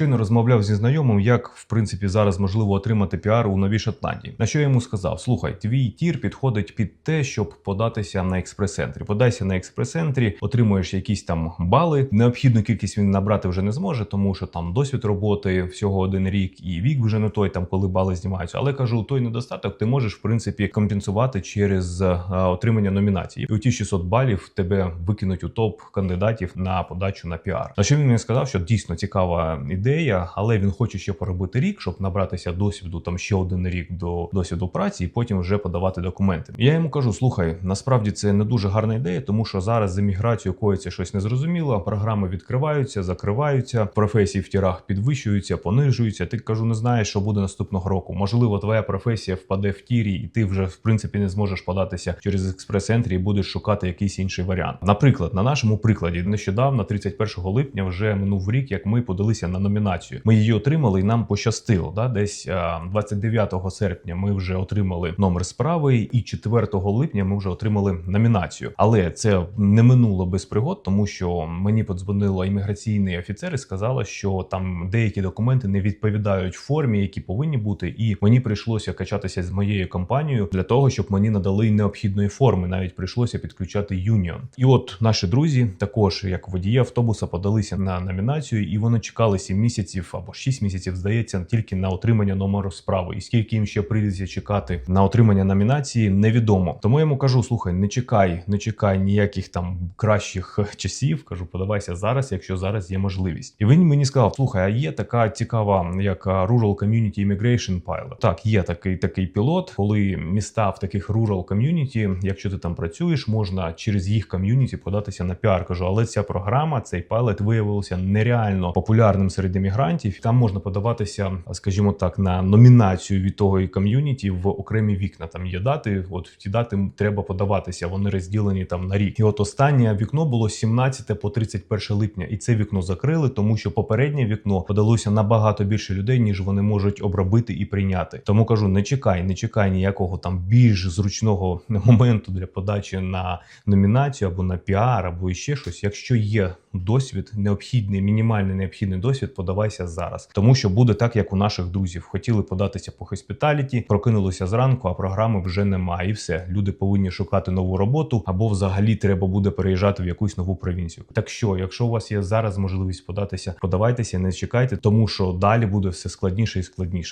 Щойно розмовляв зі знайомим, як в принципі зараз можливо отримати піар у новій Шотландії. На що я йому сказав: слухай, твій тір підходить під те, щоб податися на експрес-центрі. Подайся на експрес-центрі, отримуєш якісь там бали. Необхідну кількість він набрати вже не зможе, тому що там досвід роботи всього один рік, і вік вже не той, там коли бали знімаються. Але кажу, той недостаток ти можеш в принципі компенсувати через е, отримання номінації. І у ті 600 балів тебе викинуть у топ кандидатів на подачу на піар. На що він мені сказав, що дійсно цікава ідея, але він хоче ще поробити рік, щоб набратися досвіду там ще один рік до досвіду праці, і потім вже подавати документи. Я йому кажу: слухай, насправді це не дуже гарна ідея, тому що зараз з еміграцією коїться щось незрозуміло. Програми відкриваються, закриваються, професії в тірах підвищуються, понижуються. Ти кажу, не знаєш, що буде наступного року. Можливо, твоя професія впаде в тірі, і ти вже в принципі не зможеш податися через експрес-центрі і будеш шукати якийсь інший варіант. Наприклад, на нашому прикладі, нещодавно, 31 липня, вже минув рік, як ми подалися на номінацію. Ми її отримали, і нам пощастило. Да? Десь а, 29 серпня ми вже отримали номер справи, і 4 липня ми вже отримали номінацію. Але це не минуло без пригод, тому що мені подзвонила імміграційний офіцер і сказала, що там деякі документи не відповідають формі, які повинні бути, і мені прийшлося качатися з моєю компанією для того, щоб мені надали необхідної форми. Навіть прийшлося підключати юніон. І от наші друзі, також як водії автобуса, подалися на номінацію, і вони чекали 7 місяців або 6 місяців, здається, тільки на отримання номеру справи. І скільки їм ще прийдеться чекати на отримання номінації, невідомо. Тому я йому кажу: слухай, не чекай, не чекай ніяких там кращих часів. Кажу, подавайся зараз, якщо зараз є можливість. І він мені сказав: слухай, а є така цікава, як Rural Community Immigration Pilot. Так, є такий такий пілот, коли міста в таких rural community, якщо ти там працюєш, можна через їх ком'юніті податися на піар. Кажу, але ця програма, цей пайлот виявився нереально популярним серед емігрантів. Там можна подаватися, скажімо так, на номінацію від того і ком'юніті в окремі вікна. Там є дати. От в ті дати треба подаватися. Вони розділені там на рік. І от останнє вікно було з 17 по 31 липня, і це вікно закрили, тому що попереднє вікно подалося набагато більше людей, ніж вони можуть обробити і прийняти. Тому кажу, не чекай, не чекай ніякого там більш зручного моменту для подачі на номінацію або на піар, або ще щось. Якщо є досвід, необхідний, мінімальний необхідний досвід, подавайся зараз, тому що буде так, як у наших друзів. Хотіли податися по хоспіталіті, прокинулися зранку, а програми вже немає. І все люди повинні шукати нову роботу, або взагалі треба буде переїжджати в якусь нову провінцію. Так що, якщо у вас є зараз можливість податися, подавайтеся, не чекайте, тому що далі буде все складніше і складніше.